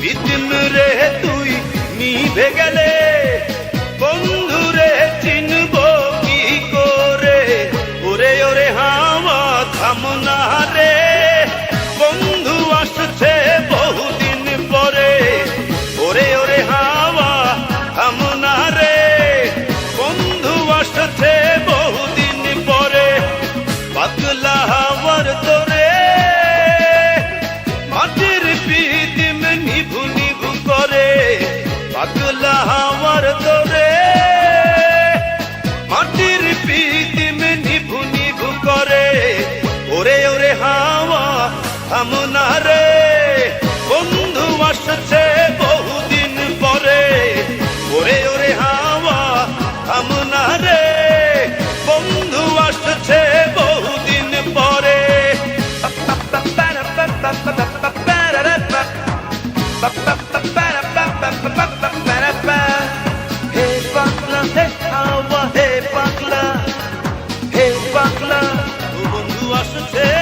বিদিম রে তুই নিভে গেলে সাথে খাওয়া হে পাগলা হে পাগলা। বন্ধু আসছে।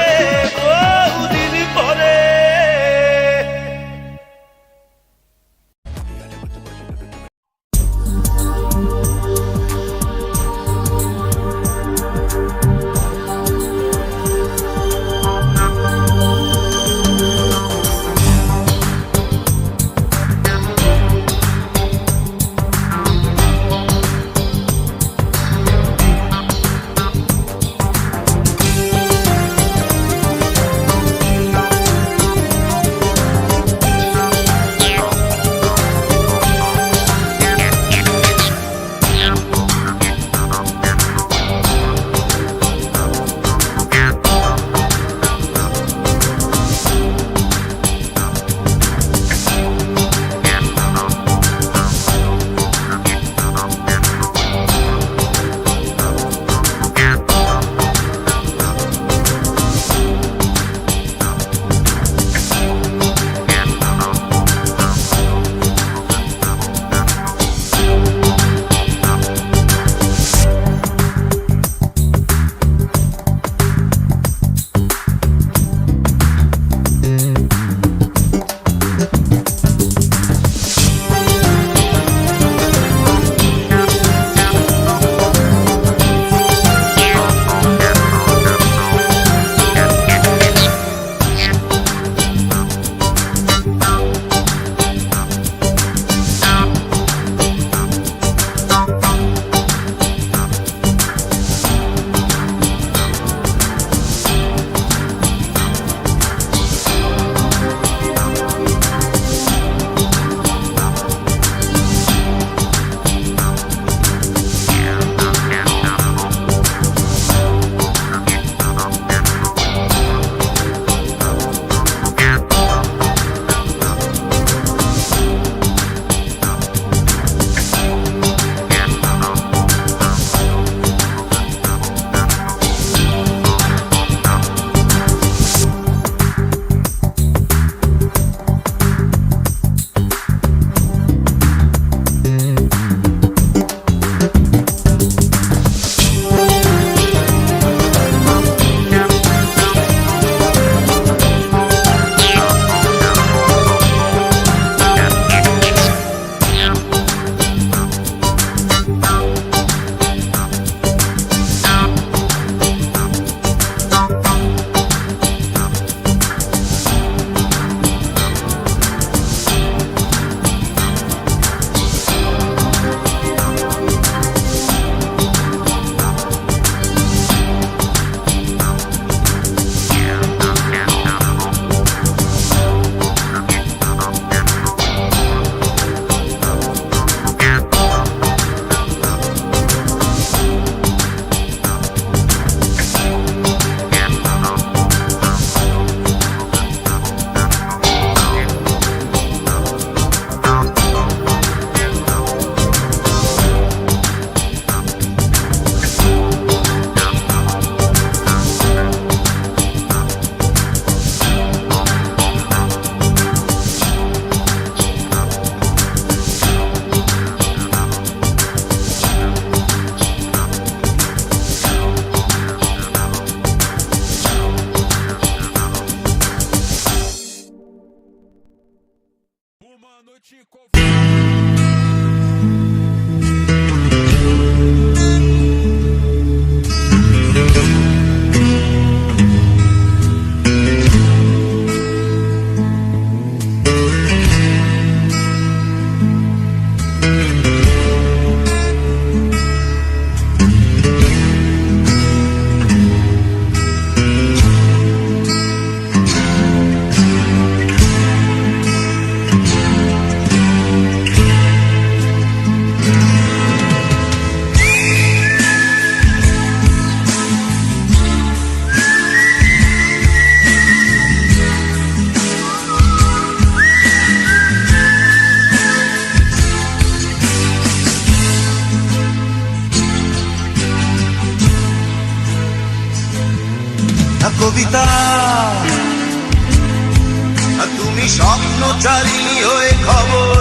স্বপ্ন চারিণী হয়ে খবর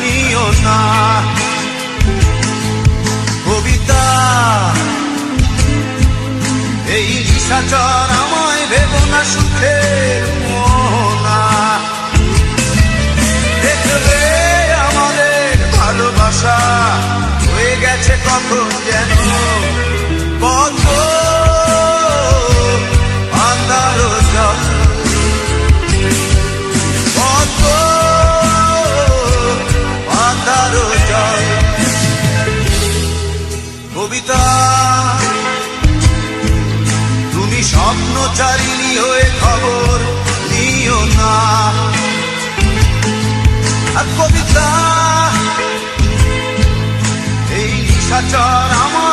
নিও না। কবিতা, এই নিশাচর আমায় ভেব না সুখে মোহনা। দেখবে আমাদের ভালোবাসা হয়ে গেছে কখন যেন। কবিতা। তুমি স্বপ্ন চারিণী হয়ে খবর নিও না। কবিতা এই নিশাচর আমায়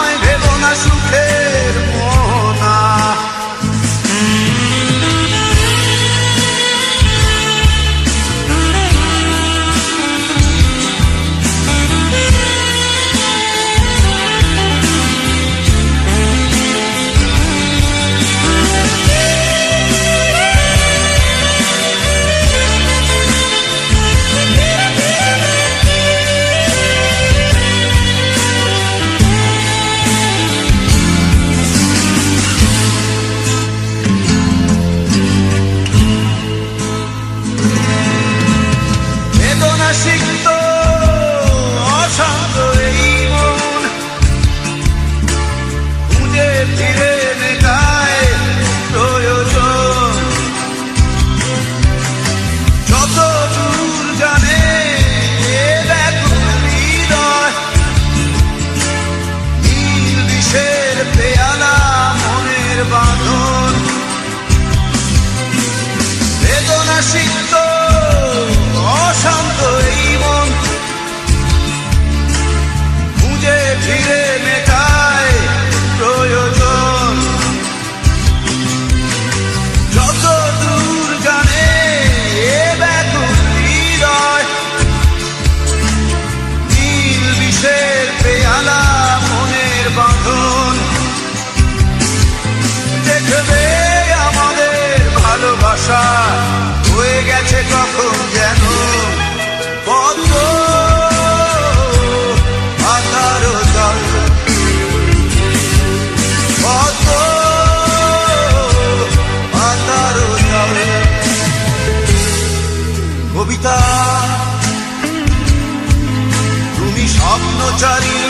স্বপ্নচারী হয়ে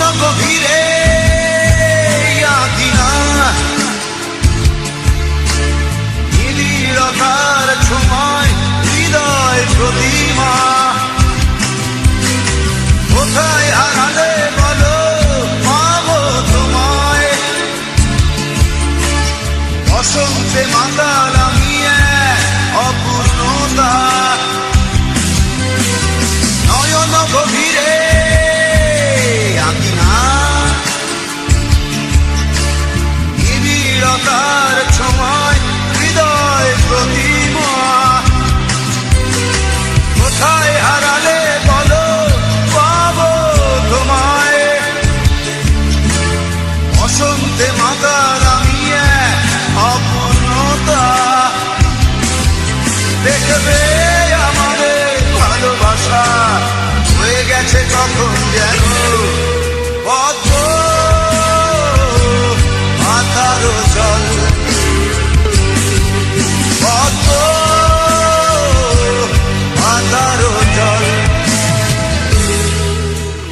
নয়ন গভীরে নিবিড়তার ছোঁয়ায় হৃদয় প্রতিমা কোথায় হারালে বলো পাবো তোমায় বসন্তে মাতাল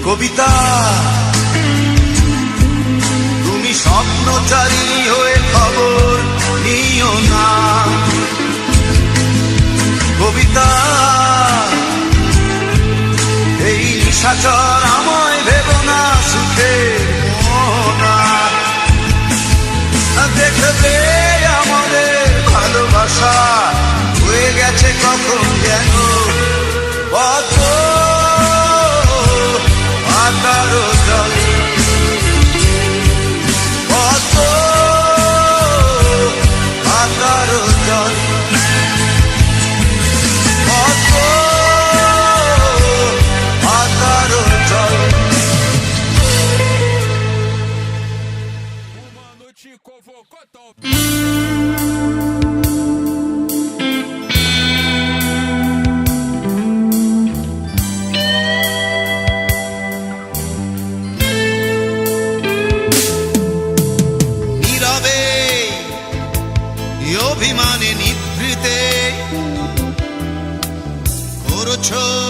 কবিতা। তুমি স্বপ্নচারী হয়ে খবর নিও না। কবিতা এই নিশাচর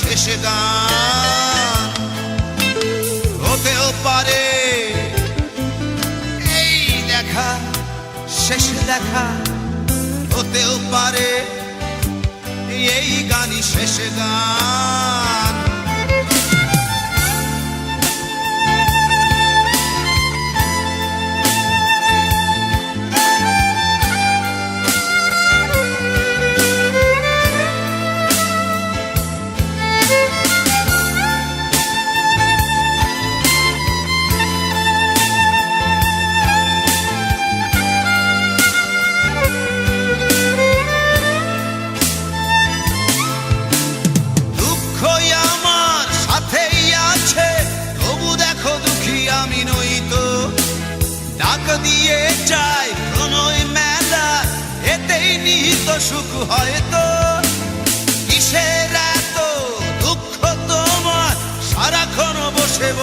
শেষ গান হতেও পারে। এই দেখা শেষ দেখা হতেও পারে। এই গানই শেষে গান।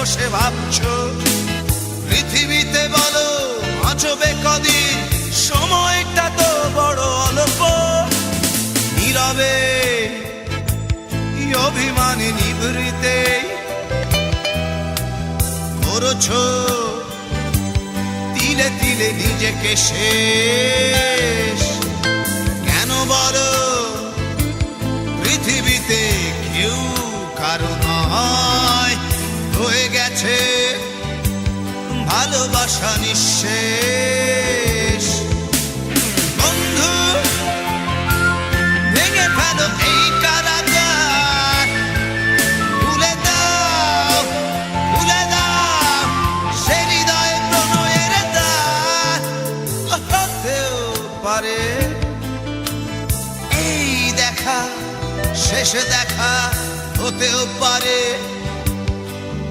বসে ভাবছ? পৃথিবীতে বলো বাঁচবে কদিন? সময়টা তো বড় অল্প। নীরবে অভিমানে নিভৃতে? করছ? তিলে তিলে নিজেকে শেষ। কেন বলো, পৃথিবীতে কেউ কারও নয়? হয়ে গেছে। ভালোবাসা নিঃশেষ। বন্ধু, ভেঙে ফেলো এই কারাগার। ভুলে দাও ভুলে দাও সে হৃদয় প্রণয়ের দ্বার। হতেও পারে। এই দেখা, শেষ দেখা হতেও পারে।